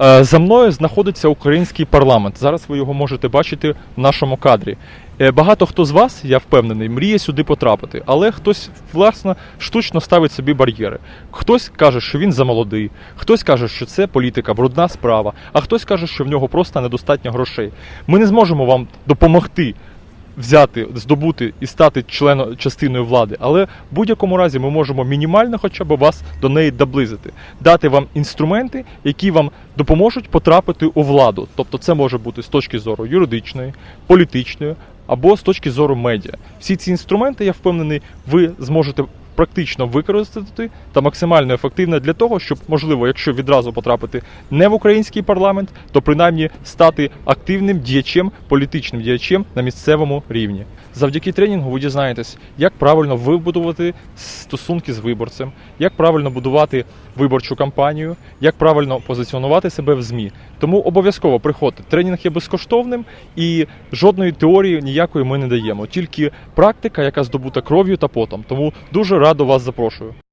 Е, За мною знаходиться український парламент. Зараз ви його можете бачити в нашому кадрі. Е, Багато хто з вас, я впевнений, мріє сюди потрапити, але хтось власне штучно ставить собі бар'єри. Хтось каже, що він замолодий, хтось каже, що це політика, брудна справа, а хтось каже, що в нього просто недостатньо грошей. Ми не зможемо вам допомогти взяти, здобути і стати членом частиною влади, але в будь-якому разі ми можемо мінімально хоча б вас до неї доблизити, дати вам інструменти, які вам допоможуть потрапити у владу. Тобто це може бути з точки зору юридичної, політичної або з точки зору медіа. Всі ці інструменти, я впевнений, ви зможете практично використати та максимально ефективно для того, щоб, можливо, якщо відразу потрапити не в український парламент, то принаймні стати активним діячем, політичним діячем на місцевому рівні. Завдяки тренінгу ви дізнаєтесь, як правильно вибудувати стосунки з виборцем, як правильно будувати виборчу кампанію, як правильно позиціонувати себе в ЗМІ. Тому обов'язково приходьте. Тренінг є безкоштовним і жодної теорії ніякої ми не даємо, тільки практика, яка здобута кров'ю та потом. Тому дуже радо вас запрошую.